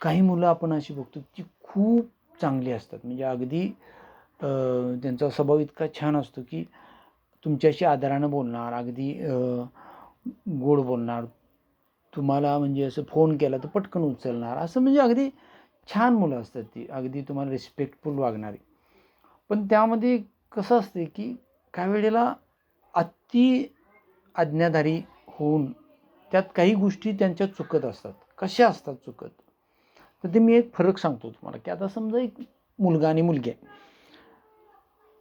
काही मुलं आपण अशी बघतो की खूप चांगली असतात. म्हणजे अगदी त्यांचा स्वभाव इतका छान असतो की तुमच्याशी आदरानं बोलणार अगदी गोड बोलणार. तुम्हाला म्हणजे असं फोन केला तर पटकन उचलणार. असं म्हणजे अगदी छान मुलं असतात ती. अगदी तुम्हाला रिस्पेक्टफुल वागणारी. पण त्यामध्ये कसं असते की काही वेळेला अति आज्ञाधारी होऊन त्यात काही गोष्टी त्यांच्या चुकत असतात. कशा असतात चुकत? तर ते मी एक फरक सांगतो तुम्हाला की आता समजा एक मुलगा आणि मुलगी आहे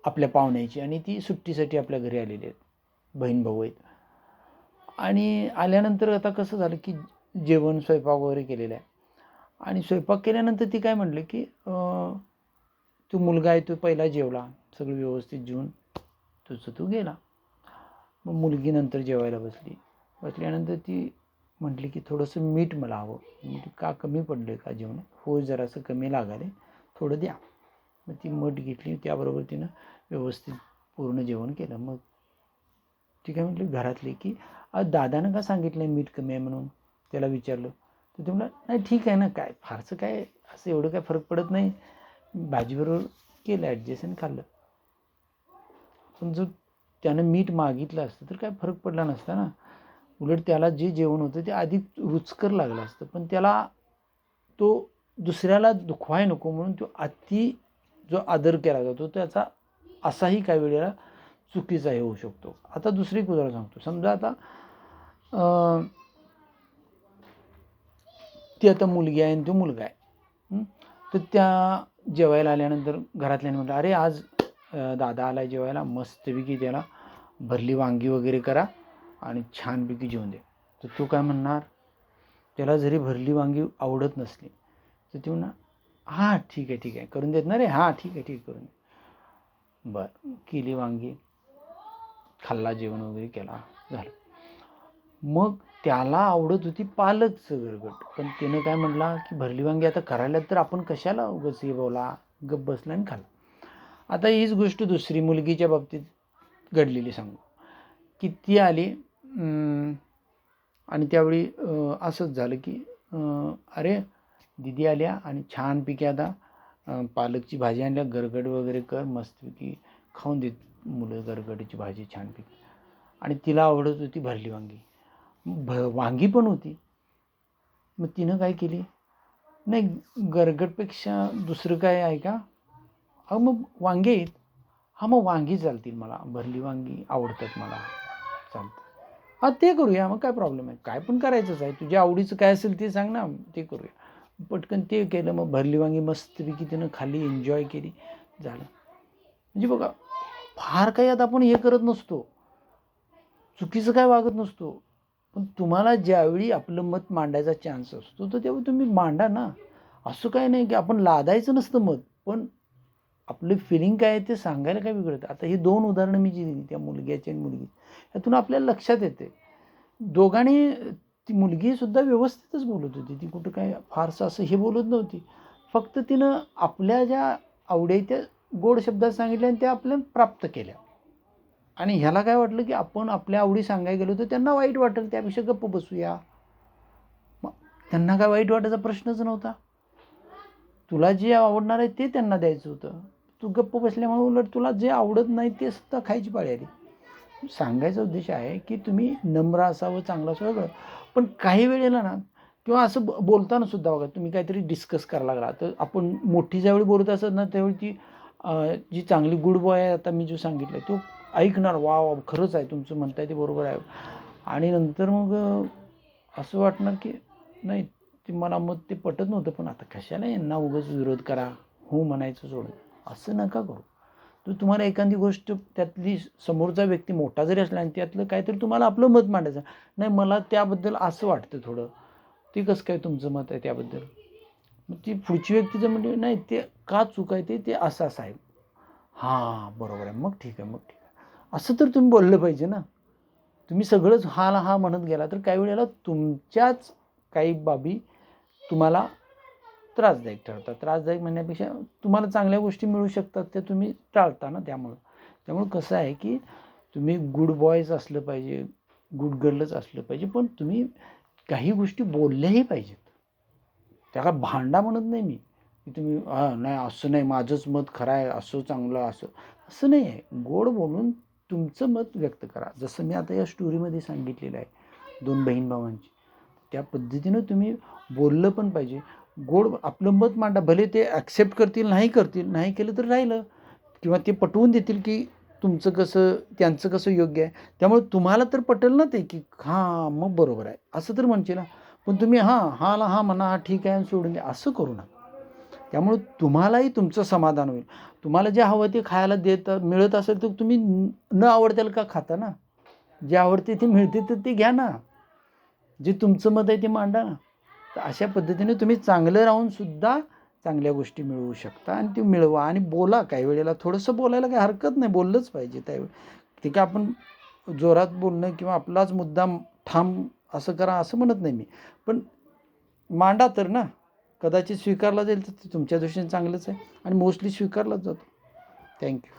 आपल्या पाहुण्याची आणि ती सुट्टीसाठी आपल्या घरी आलेली आहेत बहीण भाऊ आहेत. आणि आल्यानंतर आता कसं झालं की जेवण स्वयंपाक वगैरे केलेला आहे. आणि स्वयंपाक केल्यानंतर ती काय म्हटलं की तो मुलगा आहे तो पहिला जेवला सगळं व्यवस्थित जेवून तुझं तू गेला. मग मुलगी नंतर जेवायला बसली. बसल्यानंतर ती म्हटली की थोडंसं मीठ मला हवं. म्हणजे का कमी पडलं आहे का जेवण? हो जरासं कमी लागाले थोडं द्या. मग ती मठ घेतली. त्याबरोबर तिनं व्यवस्थित पूर्ण जेवण केलं. मग ती काय म्हटली घरातली की दादानं का सांगितलं मीठ कमी आहे म्हणून? त्याला विचारलं. तर ते म्हणलं नाही ठीक आहे ना काय फारसं काय असं एवढं काय फरक पडत नाही. भाजीबरोबर केलं ॲडजस्ट आणि खाल्लं. पण जर त्यानं मीठ मागितलं असतं तर काय फरक पडला नसता ना. उलट त्याला जे जेवण होतं ते अधिक रुचकर लागलं असतं. पण त्याला तो दुसऱ्याला दुखवाय नको म्हणून तो अति जो आदर केला जातो त्याचा असाही काही वेळेला चुकीचा हे होऊ शकतो. आता दुसरी एक उदाहरण सांगतो. समजा आता ती आता मुलगी आहे आणि तो मुलगा आहे. तर त्या जेवायला आल्यानंतर घरातल्याने म्हटलं अरे आज दादा आला जेवायला मस्तपैकी त्याला भरली वांगी वगैरे करा. आणि छानपैकी जेवून दे. तर तू काय म्हणणार त्याला जरी भरली वांगी आवडत नसली तर ती म्हणणार हां ठीक आहे ठीक आहे करून देत ना रे हां ठीक आहे ठीक आहे करून दे. बरं केली वांगी खाल्ला जेवण वगैरे केला झालं. मग त्याला आवडत होती पालकचं गरगट. पण त्यानं काय म्हटला की भरली वांगी आता करायला तर आपण कशाला उगच हे बोला गप बसला आणि खाल्ला. आता हीच गोष्ट दुसरी मुलगीच्या बाबतीत घडलेली सांगू. की ती आली? आणि त्यावेळी असंच झालं की अरे दिदी आल्या आणि छानपैकी आता पालकची भाजी आणल्या गरगड वगैरे कर मस्तपैकी खाऊन देत मुलं गरगडीची भाजी छानपैकी आणि तिला आवडत होती भरली वांगी. भ वांगी पण होती. मग तिनं काय केली? नाही गरगडपेक्षा दुसरं काय आहे का? अहो मग वांगे आहेत. हा मग वांगी चालतील मला. भरली वांगी आवडतात मला. चालतं हां ते करूया. मग काय प्रॉब्लेम आहे? काय पण करायचंच आहे. तुझ्या आवडीचं काय असेल ते सांग ना. ते करूया. पटकन ते केलं मग भरली वांगी मस्तपैकी तिनं खाली एन्जॉय केली. झालं. म्हणजे बघा फार काही आता आपण हे करत नसतो. चुकीचं काय वागत नसतो. पण तुम्हाला ज्यावेळी आपलं मत मांडायचा चान्स असतो तर तेव्हा तुम्ही मांडा ना. असं काय नाही की आपण लादायचं नसतं मत पण आपलं फिलिंग काय आहे ते सांगायला काय बिघडतं? आता ही दोन उदाहरणं मी जी दिली त्या मुलग्याची आणि मुलगी यातून आपल्याला लक्षात येते. दोघांनी ती मुलगीसुद्धा व्यवस्थितच बोलत होती. ती कुठं काय फारसं असं हे बोलत नव्हती. फक्त तिनं आपल्या ज्या आवडी त्या गोड शब्दात सांगितल्या आणि त्या आपल्या प्राप्त केल्या. आणि ह्याला काय वाटलं की आपण आपल्या आवडी सांगायला गेलो तर त्यांना वाईट वाटेल त्यापेक्षा गप्प बसूया. मग त्यांना काय वाईट वाटायचा प्रश्नच नव्हता. तुला जे आवडणार आहे ते त्यांना द्यायचं होतं. तू गप्प बसल्यामुळे उलट तुला जे आवडत नाही ते सुद्धा खायची पाळी आली. सांगायचा उद्देश आहे की तुम्ही नम्र असावं चांगलं असावं वेगळं. पण काही वेळेला ना किंवा असं ब- बोलताना सुद्धा बघा तुम्ही काहीतरी डिस्कस करायला लागला. तर आपण मोठी ज्यावेळी बोलत असत ना त्यावेळी ती जी चांगली गुड बॉय आहे आता मी जो सांगितलं तो ऐकणार वा वा खरंच आहे तुमचं म्हणताय ते बरोबर आहे. आणि नंतर मग असं वाटणार की नाही ते मला मग ते पटत नव्हतं पण आता कशाला यांना उगाच विरोध करा? हो म्हणायचं सोडून. असं नका करू. तर तुम्हाला एखादी गोष्ट त्यातली समोरचा व्यक्ती मोठा जरी असला आणि त्यातलं काहीतरी तुम्हाला आपलं मत मांडायचं नाही मला त्याबद्दल असं वाटतं थोडं. ते कसं काय तुमचं मत आहे त्याबद्दल? मग ती पुढची व्यक्ती जर म्हणजे नाही ते का चूक आहे ते ते असं असं आहे. हां बरोबर आहे. मग ठीक आहे मग ठीक आहे. असं तर तुम्ही बोललं पाहिजे ना. तुम्ही सगळंच हा हा म्हणत गेला तर काही वेळेला तुमच्याच काही बाबी तुम्हाला त्रासदायक ठरतात. त्रासदायक म्हणण्यापेक्षा तुम्हाला चांगल्या गोष्टी मिळू शकतात त्या तुम्ही टाळता ना त्यामुळं. त्यामुळं कसं आहे की तुम्ही गुड बॉयज असलं पाहिजे गुड गर्लच असलं पाहिजे पण तुम्ही काही गोष्टी बोलल्याही पाहिजेत. त्याला भांडा म्हणत नाही मी. की तुम्ही नाही असं नाही माझंच मत खरं आहे असं चांगलं असं. असं नाही आहे. गोड बोलून तुमचं मत व्यक्त करा. जसं मी आता या स्टोरीमध्ये सांगितलेलं आहे दोन बहीण भावांची. त्या पद्धतीनं तुम्ही बोललं पण पाहिजे. गोड आपलं मत मांडा भले ते ॲक्सेप्ट करतील नाही करतील नाही केलं तर राहिलं. किंवा ते पटवून देतील की तुमचं कसं त्यांचं कसं योग्य आहे. त्यामुळे तुम्हाला तर पटेल ना ते की हां मग बरोबर आहे. असं तर म्हणशील ना. पण तुम्ही हां हाला हां म्हणा हा ठीक आहे सोडून द्या. असं करू नका. त्यामुळं तुम्हालाही तुमचं समाधान होईल. तुम्हाला जे हवं ते खायला देत मिळत असेल तर तुम्ही न आवडतेल आवडत्याला का खाता ना? जे आवडते ते मिळते तर ते घ्या ना. जे तुमचं मत आहे ते मांडा ना. तर अशा पद्धतीने तुम्ही चांगलं राहूनसुद्धा चांगल्या गोष्टी मिळवू शकता आणि ते मिळवा आणि बोला. काही वेळेला थोडंसं बोलायला काही हरकत नाही बोललंच पाहिजे त्यावेळी ते काय आपण जोरात बोलणं किंवा आपलाच मुद्दाम ठाम असं करा असं म्हणत नाही मी. पण मांडा तर ना. कदाचित स्वीकारला जाईल तर ते तुमच्या दृष्टीने चांगलंच आहे आणि मोस्टली स्वीकारलाच जातो. थँक्यू